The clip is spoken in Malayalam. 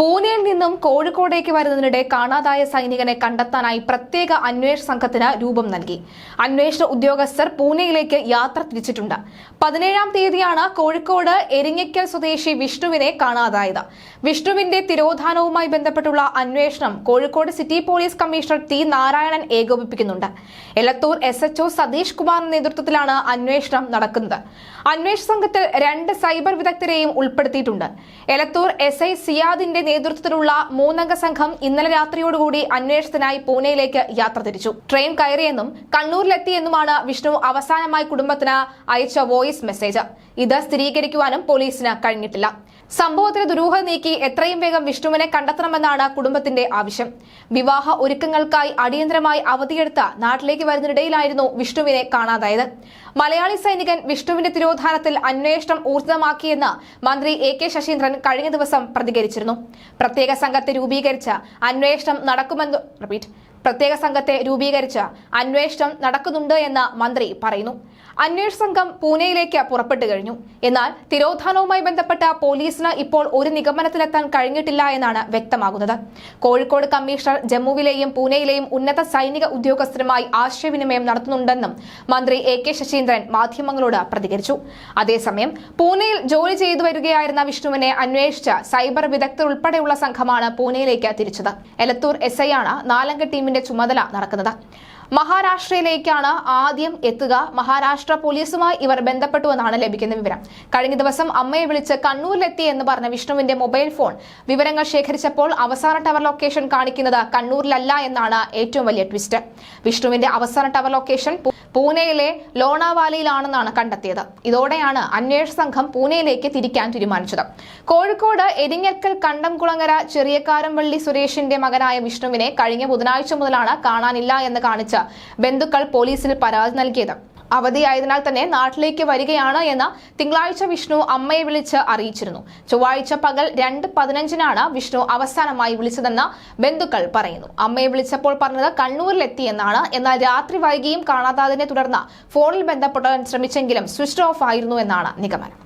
പൂനെയിൽ നിന്നും കോഴിക്കോടേക്ക് വരുന്നതിനിടെ കാണാതായ സൈനികനെ കണ്ടെത്താനായി പ്രത്യേക അന്വേഷണ സംഘത്തിന് രൂപം നൽകി. അന്വേഷണ ഉദ്യോഗസ്ഥർ പൂനെയിലേക്ക് യാത്ര തിരിച്ചിട്ടുണ്ട്. പതിനേഴാം തീയതിയാണ് കോഴിക്കോട് എരിങ്ങയ്ക്കൽ സ്വദേശി വിഷ്ണുവിനെ കാണാതായത്. വിഷ്ണുവിന്റെ തിരോധാനവുമായി ബന്ധപ്പെട്ടുള്ള അന്വേഷണം Kozhikode city police commissioner T Narayanan ഏകോപിപ്പിക്കുന്നുണ്ട്. Elathur S HO Satheesh കുമാറിന്റെ നേതൃത്വത്തിലാണ് അന്വേഷണം നടക്കുന്നത്. അന്വേഷണ സംഘത്തിൽ രണ്ട് സൈബർ വിദഗ്ധരെയും ഉൾപ്പെടുത്തിയിട്ടുണ്ട്. എലത്തൂർ എസ് ഐ സിയാദിന്റെ നേതൃത്വത്തിലുള്ള മൂന്നംഗ സംഘം ഇന്നലെ രാത്രിയോടുകൂടി അന്വേഷണത്തിനായി പൂനെയിലേക്ക് യാത്ര തിരിച്ചു. ട്രെയിൻ കയറിയെന്നും കണ്ണൂരിലെത്തിയെന്നുമാണ് വിഷ്ണു അവസാനമായി കുടുംബത്തിന് അയച്ച വോയിസ് മെസ്സേജ്. ഇത് സ്ഥിരീകരിക്കുവാനും പോലീസിന് കഴിഞ്ഞിട്ടില്ല. സംഭവത്തിന് ദുരൂഹത നീക്കി എത്രയും വേഗം വിഷ്ണുവിനെ കണ്ടെത്തണമെന്നാണ് കുടുംബത്തിന്റെ ആവശ്യം. വിവാഹ ഒരുക്കങ്ങൾക്കായി അടിയന്തരമായി അവധിയെടുത്ത നാട്ടിലേക്ക് വരുന്നതിനിടയിലായിരുന്നു വിഷ്ണുവിനെ കാണാതായത്. മലയാളി സൈനികൻ വിഷ്ണുവിന്റെ തിരോധാനത്തിൽ അന്വേഷണം ഊർജിതമാക്കിയെന്ന് മന്ത്രി എ കെ ശശീന്ദ്രൻ കഴിഞ്ഞ ദിവസം പ്രതികരിച്ചിരുന്നു. പ്രത്യേക സംഘത്തെ രൂപീകരിച്ച അന്വേഷണം നടക്കുമെന്ന് റിപ്പീറ്റ് പ്രത്യേക സംഘത്തെ രൂപീകരിച്ച് അന്വേഷണം നടക്കുന്നുണ്ട് എന്ന് മന്ത്രി പറയുന്നു. അന്വേഷണ സംഘം പൂനെയിലേക്ക് പുറപ്പെട്ടു കഴിഞ്ഞു. എന്നാൽ തിരോധാനവുമായി ബന്ധപ്പെട്ട പോലീസിന് ഇപ്പോൾ ഒരു നിഗമനത്തിലെത്താൻ കഴിഞ്ഞിട്ടില്ല എന്നാണ് വ്യക്തമാകുന്നത്. കോഴിക്കോട് കമ്മീഷണർ ജമ്മുവിലെയും പൂനെയിലെയും ഉന്നത സൈനിക ഉദ്യോഗസ്ഥരുമായി ആശയവിനിമയം നടത്തുന്നുണ്ടെന്നും മന്ത്രി എ കെ ശശീന്ദ്രൻ മാധ്യമങ്ങളോട് പ്രതികരിച്ചു. അതേസമയം പൂനെയിൽ ജോലി ചെയ്തു വരികയായിരുന്ന വിഷ്ണുവിനെ അന്വേഷിച്ച സൈബർ വിദഗ്ധർ ഉൾപ്പെടെയുള്ള സംഘമാണ് പൂനെയിലേക്ക് തിരിച്ചത്. എലത്തൂർ എസ് ആണ് നാലംഗ ടീമിന്റെ ചുമതല നടക്കുന്നത്. മഹാരാഷ്ട്രയിലേക്കാണ് ആദ്യം എത്തുക. മഹാരാഷ്ട്ര പോലീസുമായി ഇവർ ബന്ധപ്പെട്ടുവെന്നാണ് ലഭിക്കുന്ന വിവരം. കഴിഞ്ഞ ദിവസം അമ്മയെ വിളിച്ച് കണ്ണൂരിലെത്തി എന്ന് പറഞ്ഞ വിഷ്ണുവിന്റെ മൊബൈൽ ഫോൺ വിവരങ്ങൾ ശേഖരിച്ചപ്പോൾ അവസാന ടവർ ലൊക്കേഷൻ കാണിക്കുന്നത് കണ്ണൂരിലല്ല എന്നാണ് ഏറ്റവും വലിയ ട്വിസ്റ്റ്. വിഷ്ണുവിന്റെ അവസാന ടവർ ലൊക്കേഷൻ പൂനെയിലെ ലോണാവാലിയിലാണെന്നാണ് കണ്ടെത്തിയത്. ഇതോടെയാണ് അന്വേഷണ സംഘം പൂനെയിലേക്ക് തിരിക്കാൻ തീരുമാനിച്ചത്. കോഴിക്കോട് എരിങ്ങൽക്കൽ കണ്ടംകുളങ്ങര ചെറിയക്കാരംവള്ളി സുരേഷിന്റെ മകനായ വിഷ്ണുവിനെ കഴിഞ്ഞ ബുധനാഴ്ച മുതലാണ് കാണാനില്ല എന്ന് കാണിച്ച് ബന്ധുക്കൾ പോലീസിൽ പരാതി നൽകിയത്. അവധിയായതിനാൽ തന്നെ നാട്ടിലേക്ക് വരികയാണ് എന്ന് തിങ്കളാഴ്ച വിഷ്ണു അമ്മയെ വിളിച്ച് അറിയിച്ചിരുന്നു. ചൊവ്വാഴ്ച പകൽ രണ്ട് പതിനഞ്ചിനാണ് വിഷ്ണു അവസാനമായി വിളിച്ചതെന്ന് ബന്ധുക്കൾ പറയുന്നു. അമ്മയെ വിളിച്ചപ്പോൾ പറഞ്ഞത് കണ്ണൂരിലെത്തിയെന്നാണ്. എന്നാൽ രാത്രി വൈകിയും കാണാതാതിനെ തുടർന്ന് ഫോണിൽ ബന്ധപ്പെടാൻ ശ്രമിച്ചെങ്കിലും സ്വിച്ച് ഓഫ് ആയിരുന്നു എന്നാണ് നിഗമനം.